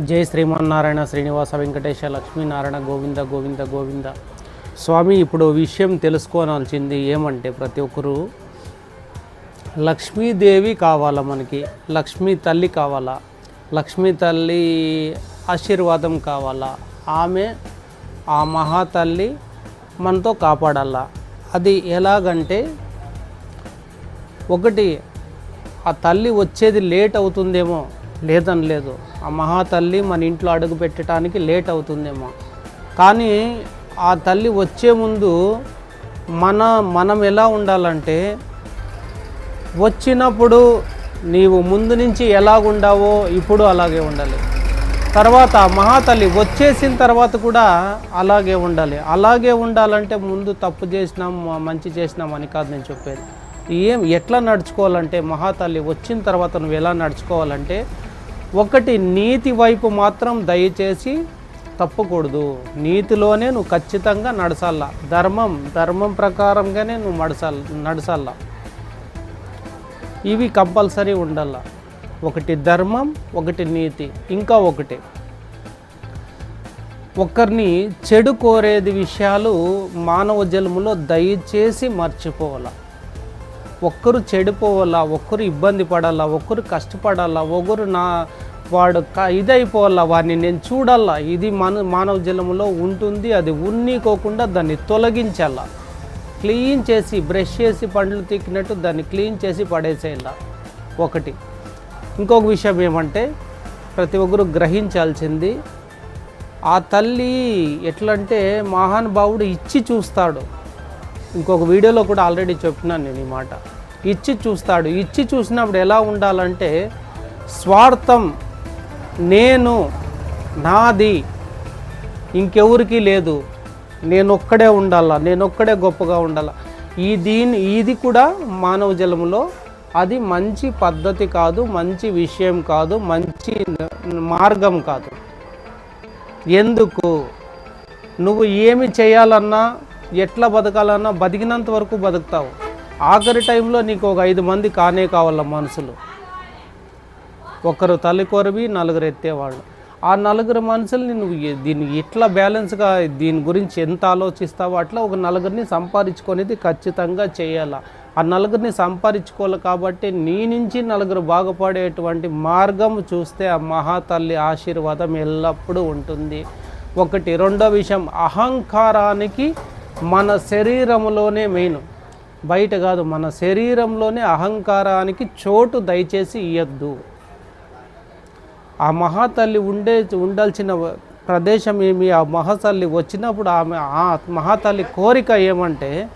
జై శ్రీమన్నారాయణ శ్రీనివాస వెంకటేశ లక్ష్మీనారాయణ గోవింద గోవింద గోవింద. స్వామి ఇప్పుడు విషయం తెలుసుకోవాల్సింది ఏమంటే ప్రతి ఒక్కరూ లక్ష్మీదేవి కావాలా మనకి? లక్ష్మీ తల్లి కావాలా? లక్ష్మీ తల్లి ఆశీర్వాదం కావాలా? ఆమె ఆ మహాతల్లి మనతో కాపాడాలా? అది ఎలాగంటే ఒకటి ఆ తల్లి వచ్చేది లేట్ అవుతుందేమో. లేదని లేదు ఆ మహాతల్లి మన ఇంట్లో అడుగు పెట్టడానికి లేట్ అవుతుందేమో. కానీ ఆ తల్లి వచ్చే ముందు మన మనం ఎలా ఉండాలంటే వచ్చినప్పుడు నీవు ముందు నుంచి ఎలాగుండావో ఇప్పుడు అలాగే ఉండాలి. తర్వాత మహాతల్లి వచ్చేసిన తర్వాత కూడా అలాగే ఉండాలి. అలాగే ఉండాలంటే ముందు తప్పు చేసినాం మంచి చేసినాం అని కాదు నేను చెప్పేది. ఏం ఎట్లా నడుచుకోవాలంటే మహాతల్లి వచ్చిన తర్వాత నువ్వు ఎలా నడుచుకోవాలంటే ఒకటి నీతి వైపు మాత్రం దయచేసి తప్పకూడదు. నీతిలోనే నువ్వు ఖచ్చితంగా నడచాలా ధర్మం ధర్మం ప్రకారంగానే నువ్వు నడచాల నడచాలా ఇవి కంపల్సరీ ఉండాల ఒకటి ధర్మం ఒకటి నీతి ఇంకా ఒకటి. ఒకరిని చెడు కోరేది విషయాలు మానవ జన్మలో దయచేసి మర్చిపోవాలి ఒక్కరు చెడిపోవాలా ఒక్కరు ఇబ్బంది పడాలా ఒక్కరు కష్టపడాలా ఒకరు నా వాడు క ఇదైపోవాలా వాడిని నేను చూడాలా ఇది మన మానవ జన్మలో ఉంటుంది అది ఉన్నీకోకుండా దాన్ని తొలగించాలా. క్లీన్ చేసి బ్రష్ చేసి పండ్లు తిక్కినట్టు దాన్ని క్లీన్ చేసి పడేసేయాల. ఒకటి. ఇంకొక విషయం ఏమంటే ప్రతి ఒక్కరు గ్రహించాల్సింది ఆ తల్లి ఎట్లంటే మహానుభావుడు ఇచ్చి చూస్తాడు. ఇంకొక వీడియోలో కూడా ఆల్రెడీ చెప్తున్నాను నేను ఈ మాట. ఇచ్చి చూస్తాడు. ఇచ్చి చూసినప్పుడు ఎలా ఉండాలంటే స్వార్థం నేను నాది ఇంకెవరికి లేదు. నేనొక్కడే ఉండాలా? నేనొక్కడే గొప్పగా ఉండాలా? ఈ దీని ఇది కూడా మానవ జలములో అది మంచి పద్ధతి కాదు మంచి విషయం కాదు మంచి మార్గం కాదు. ఎందుకు? నువ్వు ఏమి చేయాలన్నా ఎట్లా బతకాలన్నా బతికినంత వరకు బతుకుతావు. ఆఖరి టైంలో నీకు ఒక ఐదు మంది కానే కావాల మనుషులు. ఒకరు తల్లి కొరవి నలుగురు ఎత్తేవాళ్ళు. ఆ నలుగురు మనుషుల్ని నువ్వు దీన్ని ఎట్లా బ్యాలెన్స్గా దీని గురించి ఎంత ఆలోచిస్తావో అట్లా ఒక నలుగురిని సంపాదించుకునేది ఖచ్చితంగా చేయాలా. ఆ నలుగురిని సంపాదించుకోవాలి కాబట్టి నీ నుంచి నలుగురు బాగుపడేటువంటి మార్గం చూస్తే ఆ మహాతల్లి ఆశీర్వాదం ఎల్లప్పుడూ ఉంటుంది. ఒకటి రెండో విషయం అహంకారానికి మన శరీరంలోనే మెయిన్ బయట కాదు మన శరీరంలోనే అహంకారానికి చోటు దయచేసి ఇయ్యద్దు. ఆ మహాతల్లి ఉండే ఉండాల్సిన ప్రదేశం ఏమి? ఆ మహాతల్లి వచ్చినప్పుడు ఆమె ఆ మహాతల్లి కోరిక ఏమంటే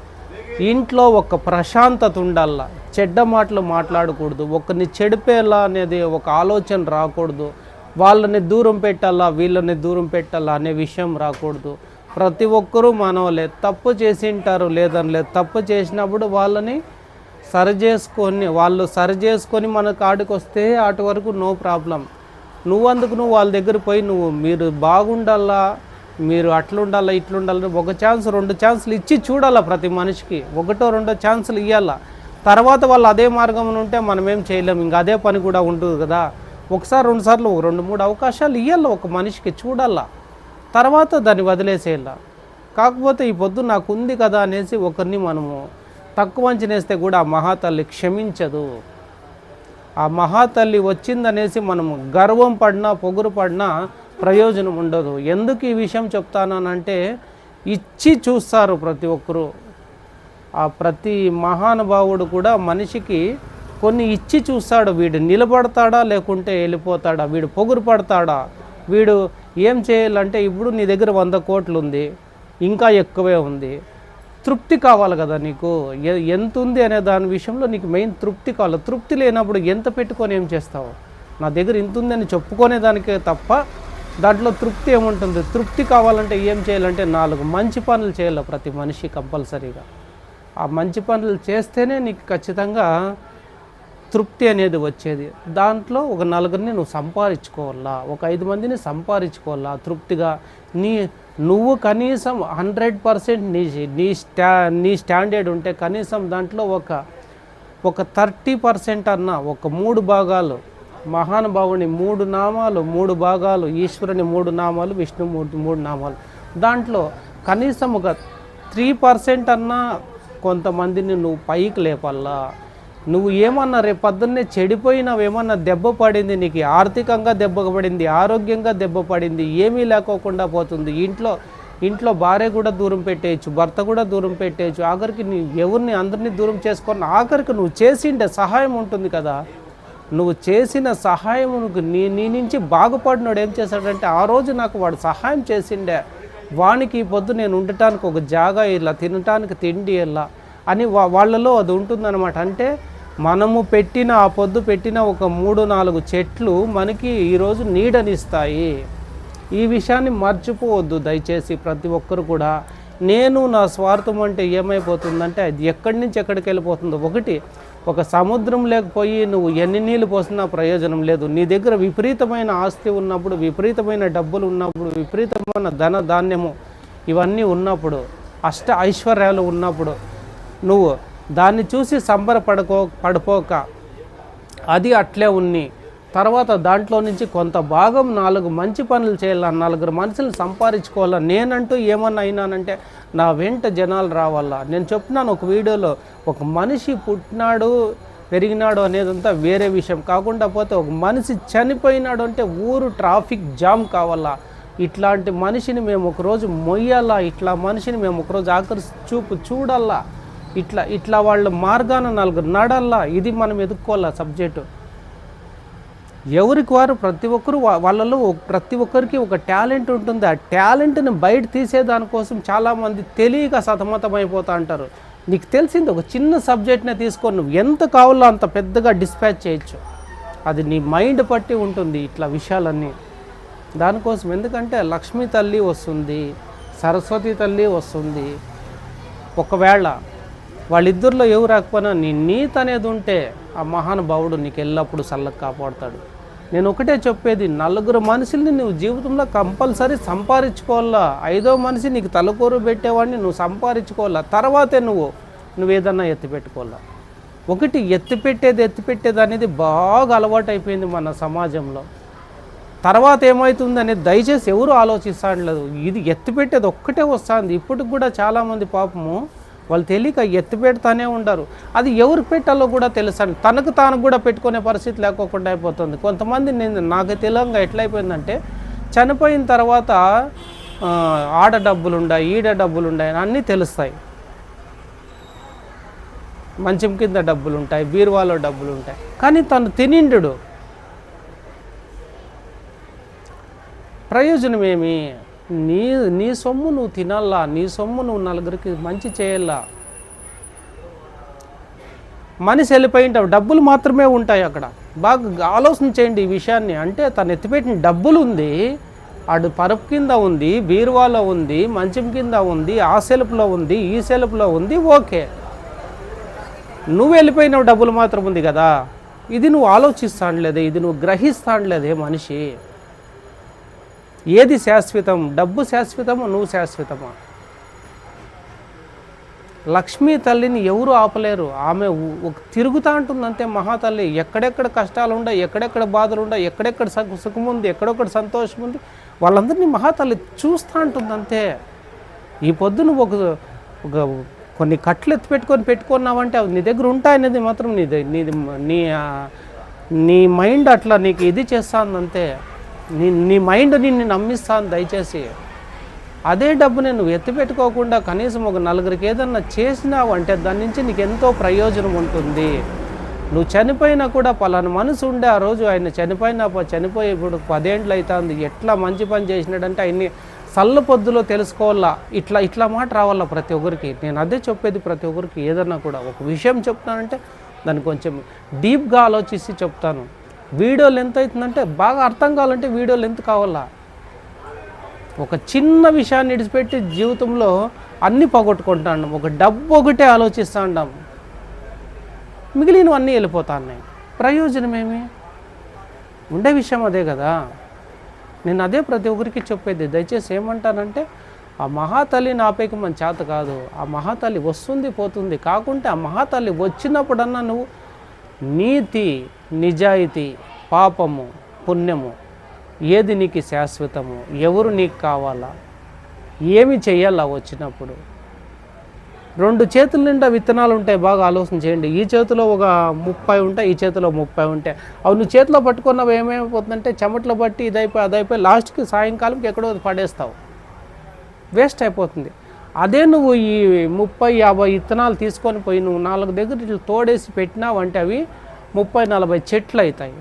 ఇంట్లో ఒక ప్రశాంతత ఉండాల చెడ్డ మాటలు మాట్లాడకూడదు. ఒకరిని చెడిపేలా అనేది ఒక ఆలోచన రాకూడదు. వాళ్ళని దూరం పెట్టాలా వీళ్ళని దూరం పెట్టాలా అనే విషయం రాకూడదు. ప్రతి ఒక్కరూ మనవలే. తప్పు చేసింటారు లేదని లేదు తప్పు చేసినప్పుడు వాళ్ళని సరి చేసుకొని వాళ్ళు సరి చేసుకొని మన కాడికి వస్తే అటు వరకు నో ప్రాబ్లం. నువ్వు అందుకు నువ్వు వాళ్ళ దగ్గర పోయి నువ్వు మీరు బాగుండాలా? మీరు అట్లుండాలా ఇట్లుండాలని ఒక ఛాన్స్ రెండు ఛాన్సులు ఇచ్చి చూడాలా ప్రతి మనిషికి. ఒకటో రెండో ఛాన్సులు ఇవ్వాలా తర్వాత వాళ్ళు అదే మార్గంలో ఉంటే మనం ఏం చేయలేం. ఇంకా అదే పని కూడా ఉంటుంది కదా. ఒకసారి రెండుసార్లు ఒక రెండు మూడు అవకాశాలు ఇవ్వాలి ఒక మనిషికి? చూడాలా? తర్వాత దాన్ని వదిలేసేయాల. కాకపోతే ఈ పొద్దు నాకు ఉంది కదా అనేసి ఒకరిని మనము తక్కువ అంచనేస్తే కూడా ఆ మహాతల్లి క్షమించదు. ఆ మహాతల్లి వచ్చిందనేసి మనం గర్వం పడినా పొగురు పడినా ప్రయోజనం ఉండదు. ఎందుకు ఈ విషయం చెప్తానంటే ఇచ్చి చూస్తారు ప్రతి ఒక్కరూ. ఆ ప్రతి మహానుభావుడు కూడా మనిషికి కొన్ని ఇచ్చి చూస్తాడు. వీడు నిలబడతాడా లేకుంటే వెళ్ళిపోతాడా? వీడు పొగురు పడతాడా? వీడు ఏం చేయాలంటే ఇప్పుడు నీ దగ్గర వంద కోట్లు ఉంది ఇంకా ఎక్కువే ఉంది. తృప్తి కావాలి కదా నీకు? ఎంత ఉంది అనే దాని విషయంలో నీకు మెయిన్ తృప్తి కావాలి. తృప్తి లేనప్పుడు ఎంత పెట్టుకొని ఏం చేస్తావు? నా దగ్గర ఇంత ఉందని చెప్పుకునే దానికే తప్ప దాంట్లో తృప్తి ఏముంటుంది? తృప్తి కావాలంటే ఏం చేయాలంటే నాలుగు మంచి పనులు చేయాలి ప్రతి మనిషి కంపల్సరీగా. ఆ మంచి పనులు చేస్తేనే నీకు ఖచ్చితంగా తృప్తి అనేది వచ్చేది. దాంట్లో ఒక నలుగురిని నువ్వు సంపాదించుకోవాలా? ఒక ఐదు మందిని సంపాదించుకోవాలా? తృప్తిగా? నీ నువ్వు కనీసం హండ్రెడ్ పర్సెంట్ నీ నీ స్టా నీ స్టాండర్డ్ ఉంటే కనీసం దాంట్లో ఒక ఒక థర్టీ పర్సెంట్ అన్న ఒక మూడు భాగాలు మహానుభావుని మూడు నామాలు మూడు భాగాలు ఈశ్వరుని మూడు నామాలు విష్ణుమూర్తి మూడు నామాలు. దాంట్లో కనీసం ఒక త్రీ పర్సెంట్ అన్నా కొంతమందిని నువ్వు పైకి లేపల్లా? నువ్వు ఏమన్నా రేపు పొద్దున్నే చెడిపోయినావు ఏమన్నా దెబ్బ పడింది నీకు ఆర్థికంగా దెబ్బ పడింది ఆరోగ్యంగా దెబ్బ పడింది ఏమీ లేకోకుండా పోతుంది. ఇంట్లో ఇంట్లో భార్య కూడా దూరం పెట్టేయచ్చు భర్త కూడా దూరం పెట్టేయచ్చు. ఆఖరికి నీ ఎవరిని అందరినీ దూరం చేసుకొని ఆఖరికి నువ్వు చేసిండే సహాయం ఉంటుంది కదా. నువ్వు చేసిన సహాయం నీ నీ నుంచి బాగుపడినాడు ఏం చేశాడంటే ఆ రోజు నాకు వాడు సహాయం చేసిండే. వానికి ఈ పొద్దు నేను ఉండటానికి ఒక జాగా ఇలా తినటానికి తిండి ఇలా అని వా వాళ్ళలో అది ఉంటుందన్నమాట. అంటే మనము పెట్టిన ఆ పొద్దు పెట్టిన ఒక మూడు నాలుగు చెట్లు మనకి ఈరోజు నీడనిస్తాయి. ఈ విషయాన్ని మర్చిపోవద్దు దయచేసి ప్రతి ఒక్కరు కూడా. నేను నా స్వార్థం అంటే ఏమైపోతుందంటే అది ఎక్కడి నుంచి ఎక్కడికి వెళ్ళిపోతుందో. ఒకటి ఒక సముద్రం లేకపోయి నువ్వు ఎన్ని నీళ్ళు పోసినా ప్రయోజనం లేదు. నీ దగ్గర విపరీతమైన ఆస్తి ఉన్నప్పుడు విపరీతమైన డబ్బులు ఉన్నప్పుడు విపరీతమైన ధన ధాన్యము ఇవన్నీ ఉన్నప్పుడు అష్ట ఐశ్వర్యాలు ఉన్నప్పుడు నువ్వు దాన్ని చూసి సంబరపడకో పడిపోక. అది అట్లే ఉన్ని. తర్వాత దాంట్లో నుంచి కొంత భాగం నాలుగు మంచి పనులు చేయాలని నలుగురు మనుషులు సంపాదించుకోవాలా? నేనంటూ ఏమన్నా అయినానంటే నా వెంట జనాలు రావాలా? నేను చెప్తున్నాను ఒక వీడియోలో ఒక మనిషి పుట్టినాడు పెరిగినాడు అనేదంతా వేరే విషయం. కాకుండా పోతే ఒక మనిషి చనిపోయినాడు అంటే ఊరు ట్రాఫిక్ జామ్ కావాలా? ఇట్లాంటి మనిషిని మేము ఒకరోజు మొయ్యాలా? ఇట్లా మనిషిని మేము ఒకరోజు ఆకర్షి చూపు చూడాలా? ఇట్లా ఇట్లా వాళ్ళ మార్గాన నలుగు నడల్లా ఇది మనం ఎదుర్కోవాలా సబ్జెక్టు? ఎవరికి వారు ప్రతి ఒక్కరు వాళ్ళలో ప్రతి ఒక్కరికి ఒక టాలెంట్ ఉంటుంది. ఆ టాలెంట్ని బయట తీసేదానికోసం చాలామంది తెలియక సతమతమైపోతా అంటారు. నీకు తెలిసింది ఒక చిన్న సబ్జెక్ట్నే తీసుకొని నువ్వు ఎంత కావాలో అంత పెద్దగా డిస్పాచ్ చేయొచ్చు. అది నీ మైండ్ పట్టి ఉంటుంది ఇట్లా విషయాలన్నీ. దానికోసం ఎందుకంటే లక్ష్మీ తల్లి వస్తుంది సరస్వతి తల్లి వస్తుంది. ఒకవేళ వాళ్ళిద్దరిలో ఎవరు రాకపోయినా నీ నీతి అనేది ఉంటే ఆ మహానుభావుడు నీకు ఎల్లప్పుడూ చల్లగా కాపాడుతాడు. నేను ఒకటే చెప్పేది నలుగురు మనుషుల్ని నువ్వు జీవితంలో కంపల్సరీ సంపాదించుకోవాలా? ఐదో మనిషి నీకు తలకూరు పెట్టేవాడిని నువ్వు సంపాదించుకోవాలా? తర్వాతే నువ్వు నువ్వు ఏదన్నా ఎత్తిపెట్టుకోవాలా ఒకటి ఎత్తిపెట్టేది ఎత్తిపెట్టేది అనేది బాగా అలవాటు అయిపోయింది మన సమాజంలో. తర్వాత ఏమవుతుంది అనేది దయచేసి ఎవరు ఆలోచిస్తాడలేదు. ఇది ఎత్తిపెట్టేది ఒక్కటే వస్తుంది. ఇప్పటికి కూడా చాలామంది పాపము వాళ్ళు తెలియక ఎత్తి పెడతానే ఉండరు. అది ఎవరికి పెట్టాలో కూడా తెలుసండి. తనకు తాను కూడా పెట్టుకునే పరిస్థితి లేకోకుండా అయిపోతుంది. కొంతమంది నేను నాకు తెలియంగా ఎట్లయిపోయిందంటే చనిపోయిన తర్వాత ఆడ డబ్బులు ఉన్నాయి ఈడ డబ్బులు ఉన్నాయి అన్నీ తెలుస్తాయి. మంచం కింద డబ్బులు ఉంటాయి బీరువాలో డబ్బులు ఉంటాయి. కానీ తను తినిండు ప్రయోజనం ఏమి? నీ నీ సొమ్ము నువ్వు తినాలా? నీ సొమ్ము నువ్వు నలుగురికి మంచి చేయాలా? మనిషి వెళ్ళిపోయింటావు డబ్బులు మాత్రమే ఉంటాయి అక్కడ. బాగా ఆలోచన చేయండి ఈ విషయాన్ని. అంటే తను ఎత్తిపెట్టిన డబ్బులు ఉంది అటు పరుపు కింద ఉంది బీరువాలో ఉంది మంచం కింద ఉంది ఆ సెల్ఫ్లో ఉంది ఈ సెల్ఫ్లో ఉంది ఓకే. నువ్వు వెళ్ళిపోయిన డబ్బులు మాత్రం ఉంది కదా. ఇది నువ్వు ఆలోచిస్తాండ్లేదే ఇది నువ్వు గ్రహిస్తాండ్లేదే మనిషి. ఏది శాశ్వతం? డబ్బు శాశ్వతము? నువ్వు శాశ్వతమా? లక్ష్మీ తల్లిని ఎవరు ఆపలేరు? ఆమె తిరుగుతా ఉంటుంది అంతే మహాతల్లి. ఎక్కడెక్కడ కష్టాలు ఉండవు ఎక్కడెక్కడ బాధలు ఉన్నాయి ఎక్కడెక్కడ సుఖం ఉంది ఎక్కడెక్కడ సంతోషం ఉంది వాళ్ళందరినీ మహాతల్లి చూస్తూ ఉంటుందంతే ఈ పొద్దు నువ్వు ఒక ఒక కొన్ని కట్లు ఎత్తి పెట్టుకొని పెట్టుకున్నావంటే అవి నీ దగ్గర ఉంటాయనేది మాత్రం నీది నీది నీ నీ మైండ్ అట్లా నీకు ఇది చేస్తాను నీ నీ మైండ్ నిన్ను నమ్మిస్తాను దయచేసి. అదే డబ్బుని నువ్వు ఎత్తిపెట్టుకోకుండా కనీసం ఒక నలుగురికి ఏదన్నా చేసినావు అంటే దాని నుంచి నీకు ఎంతో ప్రయోజనం ఉంటుంది. నువ్వు చనిపోయినా కూడా పలానా మనసు ఉండే ఆ రోజు ఆయన చనిపోయినా చనిపోయి ఇప్పుడు పదేండ్లు అవుతుంది ఎట్లా మంచి పని చేసినాడంటే ఆయన్ని సల్ల పొద్దులో తెలుసుకోవాలా? ఇట్లా ఇట్లా మాట రావాలా ప్రతి ఒక్కరికి. నేను అదే చెప్పేది ప్రతి ఒక్కరికి. ఏదన్నా కూడా ఒక విషయం చెప్తానంటే దాన్ని కొంచెం డీప్గా ఆలోచించి చెప్తాను. వీడియో లెంత్ అవుతుందంటే బాగా అర్థం కావాలంటే వీడియో లెంత్ కావాలా? ఒక చిన్న విషయాన్ని విడిచిపెట్టి జీవితంలో అన్నీ పోగొట్టుకుంటాం ఒక డబ్బు ఒకటే ఆలోచిస్తూ ఉంటాం మిగిలినవన్నీ వెళ్ళిపోతాయి ప్రయోజనం ఏమి? ఉండే విషయం అదే కదా. నేను అదే ప్రతి ఒక్కరికి చెప్పేది. దయచేసి ఏమంటానంటే ఆ మహాతల్లి నాపైకి మన చేత కాదు. ఆ మహాతల్లి వస్తుంది పోతుంది. కాకుంటే ఆ మహాతల్లి వచ్చినప్పుడన్నా నువ్వు నీతి నిజాయితీ పాపము పుణ్యము. ఏది నీకు శాశ్వతము? ఎవరు నీకు కావాలా? ఏమి చేయాలా వచ్చినప్పుడు? రెండు చేతుల నిండా విత్తనాలు ఉంటాయి బాగా ఆలోచన చేయండి. ఈ చేతిలో ఒక ముప్పై ఉంటాయి ఈ చేతిలో ముప్పై ఉంటాయి. అవి నువ్వు చేతిలో పట్టుకున్నవి ఏమైపోతుందంటే చెమట్లో పట్టి ఇదైపోయి అదైపోయి లాస్ట్కి సాయంకాలంకి ఎక్కడో పడేస్తావు. వేస్ట్ అయిపోతుంది. అదే నువ్వు ఈ ముప్పై యాభై విత్తనాలు తీసుకొని పోయి నువ్వు నాలుగు దగ్గర ఇట్లా తోడేసి పెట్టినావంటే అవి ముప్పై నలభై చెట్లు అవుతాయి.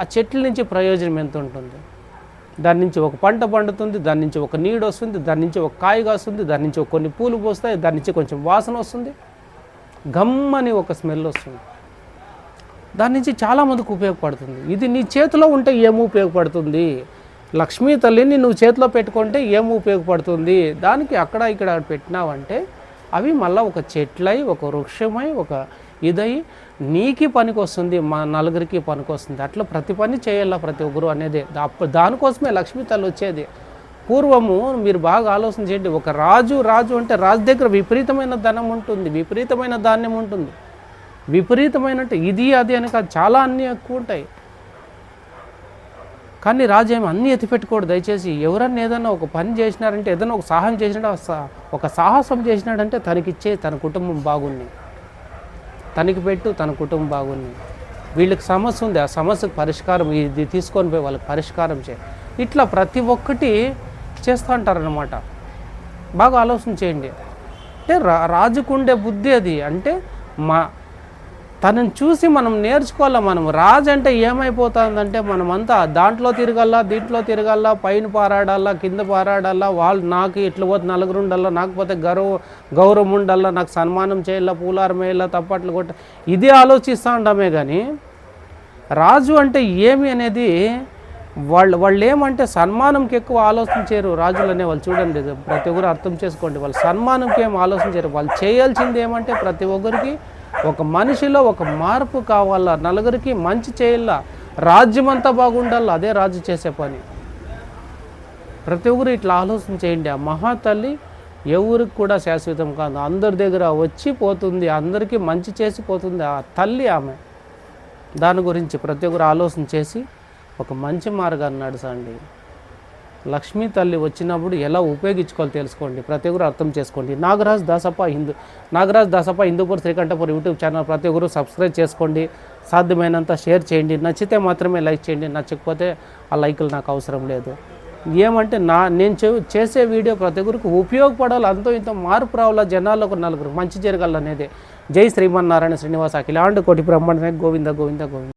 ఆ చెట్ల నుంచి ప్రయోజనం ఎంత ఉంటుంది? దాని నుంచి ఒక పంట పండుతుంది దాని నుంచి ఒక నీడు వస్తుంది దాని నుంచి ఒక కాయ కాస్తుంది దాని నుంచి ఒక కొన్ని పూలు పోస్తాయి దాని నుంచి కొంచెం వాసన వస్తుంది. గమ్మని ఒక స్మెల్ వస్తుంది. దాని నుంచి చాలామందికి ఉపయోగపడుతుంది. ఇది నీ చేతిలో ఉంటే ఏమి ఉపయోగపడుతుంది? లక్ష్మీ తల్లిని నువ్వు చేతిలో పెట్టుకుంటే ఏమి ఉపయోగపడుతుంది? దానికి అక్కడ ఇక్కడ పెట్టినావంటే అవి మళ్ళీ ఒక చెట్లై ఒక వృక్షమై ఒక ఇదై నీకి పనికొస్తుంది మా నలుగురికి పనికొస్తుంది. అట్లా ప్రతి పని చేయాల ప్రతి ఒక్కరు అనేది. అప్పుడు దానికోసమే లక్ష్మీ తల్లి వచ్చేది. పూర్వము మీరు బాగా ఆలోచన చేయండి. ఒక రాజు రాజు అంటే రాజు దగ్గర విపరీతమైన ధనం ఉంటుంది విపరీతమైన ధాన్యం ఉంటుంది. విపరీతమైన అంటే ఇది అది అని కాదు చాలా అన్నీ ఎక్కువ ఉంటాయి. కానీ రాజు ఏమి అన్నీ ఎత్తిపెట్టుకోడు దయచేసి ఎవరన్నా ఏదైనా ఒక పని చేసినారంటే ఏదైనా ఒక సహాయం చేసినాడు ఒక సాహసం చేసినాడంటే తనకిచ్చే తన కుటుంబం బాగుంది. తనకి పెట్టు తన కుటుంబం బాగుంది. వీళ్ళకి సమస్య ఉంది. ఆ సమస్యకు పరిష్కారం ఇది తీసుకొని పోయి వాళ్ళకి పరిష్కారం చేయ. ఇట్లా ప్రతి ఒక్కటి చేస్తూ ఉంటారనమాట బాగా ఆలోచన చేయండి. అంటే రా రాజుకుండే బుద్ధి అది. అంటే మా తనని చూసి మనం నేర్చుకోవాలా? మనం రాజు అంటే ఏమైపోతుందంటే మనమంతా దాంట్లో తిరగల్లా దీంట్లో తిరగల్లా పైన పారాడాలా కింద పారాడాలా వాళ్ళు నాకు ఇట్లా పోతే నలుగురు ఉండాలా నాకు పోతే గౌరవ గౌరవం ఉండాలా నాకు సన్మానం చేయాలా పూలారం వేయాలా తప్పట్లు కొట్ట ఇది ఆలోచిస్తూ ఉండమే కానీ రాజు అంటే ఏమి అనేది వాళ్ళు వాళ్ళు ఏమంటే సన్మానంకి ఎక్కువ ఆలోచన చేయరు రాజులు అనే వాళ్ళు చూడండి ప్రతి ఒక్కరు అర్థం చేసుకోండి వాళ్ళు సన్మానంకి ఏం ఆలోచన వాళ్ళు చేయాల్సింది ఏమంటే ప్రతి ఒక్కరికి ఒక మనిషిలో ఒక మార్పు కావాలా? నలుగురికి మంచి చేయాలా? రాజ్యం అంతా బాగుండాలా? అదే రాజు చేసే పని. ప్రతి ఒక్కరు ఇట్లా ఆలోచన చేయండి. ఆ మహాతల్లి ఎవరికి కూడా శాశ్వతం కాదు. అందరి దగ్గర వచ్చి పోతుంది. అందరికీ మంచి చేసి పోతుంది. ఆ తల్లి ఆమె. దాని గురించి ప్రతి ఒక్కరు ఆలోచన చేసి ఒక మంచి మార్గాన్ని నడచండి. లక్ష్మీ తల్లి వచ్చినప్పుడు ఎలా ఉపయోగించుకోవాలో తెలుసుకోండి. ప్రతి ఒక్కరు అర్థం చేసుకోండి. నాగరాజ్ దాసప్ప హిందూ నాగరాజ్ దాసప్ప హిందూపూర్ శ్రీకంఠపూర్ యూట్యూబ్ ఛానల్ ప్రతి ఒక్కరు సబ్స్క్రైబ్ చేసుకోండి. సాధ్యమైనంత షేర్ చేయండి. నచ్చితే మాత్రమే లైక్ చేయండి. నచ్చకపోతే ఆ లైకులు నాకు అవసరం లేదు. ఏమంటే నా నేను చేసే వీడియో ప్రతి ఒక్కరికి ఉపయోగపడాలి. అంతో ఇంత మార్పు రావాలా? జనాలకు నలుగురు. మంచి జరగాలనేదే. జై శ్రీమన్నారాయణ శ్రీనివాస అఖిలాండ కోటి బ్రహ్మాండమే. గోవింద గోవింద గోవింద.